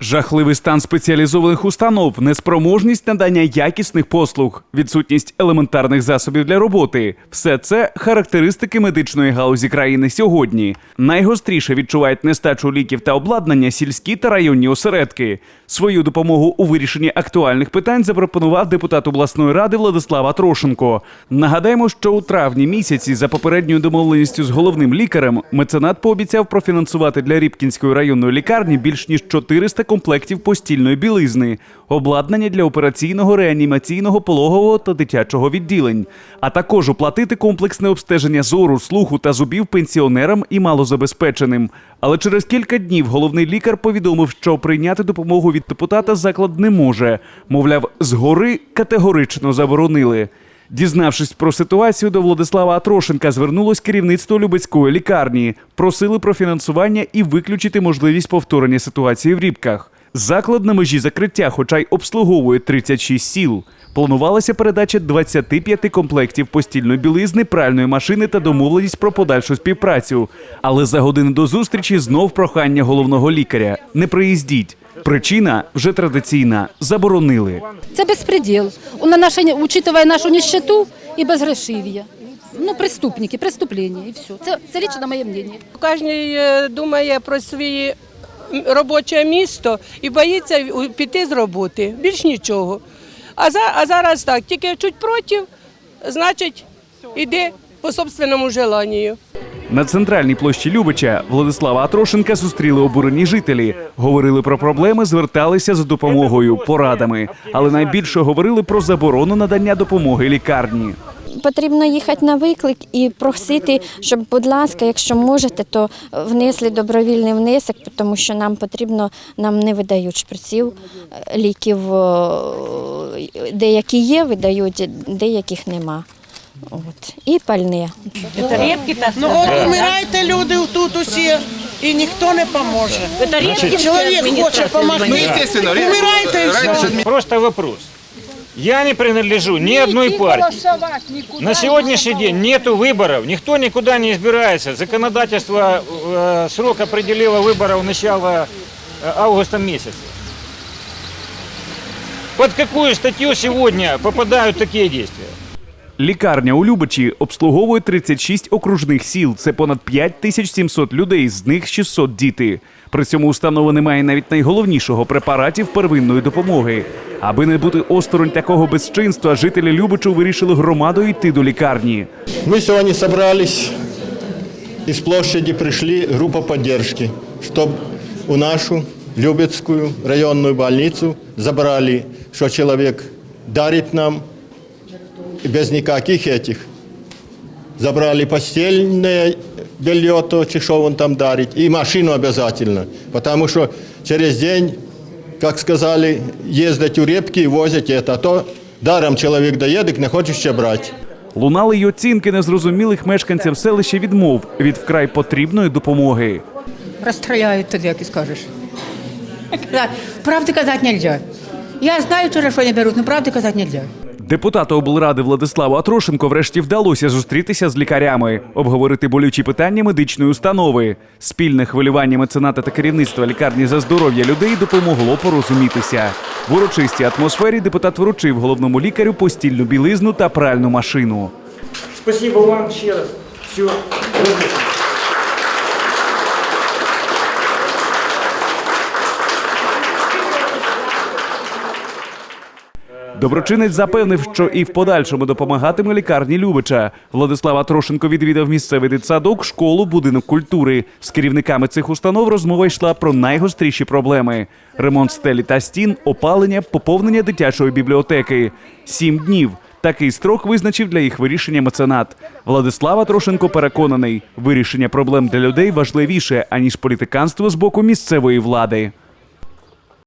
Жахливий стан спеціалізованих установ, неспроможність надання якісних послуг, відсутність елементарних засобів для роботи все це характеристики медичної галузі країни сьогодні. Найгостріше відчувають нестачу ліків та обладнання сільські та районні осередки. Свою допомогу у вирішенні актуальних питань запропонував депутат обласної ради Владислав Трошенко. Нагадаємо, що у травні місяці за попередньою домовленістю з головним лікарем меценат пообіцяв профінансувати для Рібкінської районної лікарні більш ніж 400 комплектів постільної білизни, обладнання для операційного, реанімаційного, пологового та дитячого відділень, а також оплатити комплексне обстеження зору, слуху та зубів пенсіонерам і малозабезпеченим. Але через кілька днів головний лікар повідомив, що прийняти допомогу від депутата заклад не може. Мовляв, згори категорично заборонили. Дізнавшись про ситуацію, до Владислава Атрошенка звернулось керівництво Любецької лікарні, просили про фінансування і виключити можливість повторення ситуації в Рібках. Заклад на межі закриття, хоча й обслуговує 36 сіл. Планувалася передача 25 комплектів постільної білизни, пральної машини та домовленість про подальшу співпрацю. Але за годину до зустрічі знов прохання головного лікаря: не приїздіть. Причина вже традиційна заборонили. Це безпреділ. На наше, учитывая нашу нищету і безгрошів'я. Ну, преступники, преступлення і все. Це, це лично моє мнение. Кожен е, думає про своє робоче місто і боїться піти з роботи. Більш нічого. А, за, а зараз так, тільки чуть проти, значить, іди по собственному желанню. На центральній площі Любича Владислава Атрошенка зустріли обурені жителі. Говорили про проблеми, зверталися за допомогою, порадами. Але найбільше говорили про заборону надання допомоги лікарні. Потрібно їхати на виклик і просити, щоб, будь ласка, якщо можете, то внесли добровільний внесок, тому що нам потрібно, нам не видають шприців, ліків е, деякі є, видають, деяких нема. От. І пальне. Ну от умирайте люди тут усі, і ніхто не поможе. Чоловік хоче допомогти. Умирайте і все. Просто вопрос. Я не принадлежу ни одной партии. На сегодняшний день нету выборов, никто никуда не избирается. Законодательство э, срок определило выборов начала э, августа месяца. Под какую статью сегодня попадают такие действия? Лікарня у Любичі обслуговує 36 окружних сіл. Це понад 5700 людей, з них 600 діти. При цьому установа не має навіть найголовнішого препаратів первинної допомоги. Аби не бути осторонь такого безчинства, жителі Любичу вирішили громадою йти до лікарні. Мы сегодня собрались, из площади пришли группа поддержки, чтобы у нашу Любецкую районную больницу забрали, что человек дарит нам без никаких этих. Забрали постельное белье, то, чи что он там дарит, и машину обязательно, потому что через день, как сказали, ездить у репки и возить это, а то даром человек доедет, не хочет ще брать. Лунали й оцінки незрозумілих мешканцям селища відмов від вкрай потрібної допомоги. Розстріляють тоді, як і скажеш. Правди казати не можна. Я знаю, теж, що не беруть, але правди казати не можна. Депутату облради Владиславу Атрошенко врешті вдалося зустрітися з лікарями, обговорити болючі питання медичної установи. Спільне хвилювання мецената та керівництва лікарні за здоров'я людей допомогло порозумітися. В урочистій атмосфері депутат вручив головному лікарю постільну білизну та пральну машину. Спасибо вам еще раз. Все. Доброчинець запевнив, що і в подальшому допомагатиме лікарні Любича. Владислав Трошенко відвідав місцевий дитсадок, школу, будинок культури. З керівниками цих установ розмова йшла про найгостріші проблеми: ремонт стелі та стін, опалення, поповнення дитячої бібліотеки. Сім днів. Такий строк визначив для їх вирішення меценат. Владислава Трошенко переконаний, вирішення проблем для людей важливіше аніж політиканство з боку місцевої влади.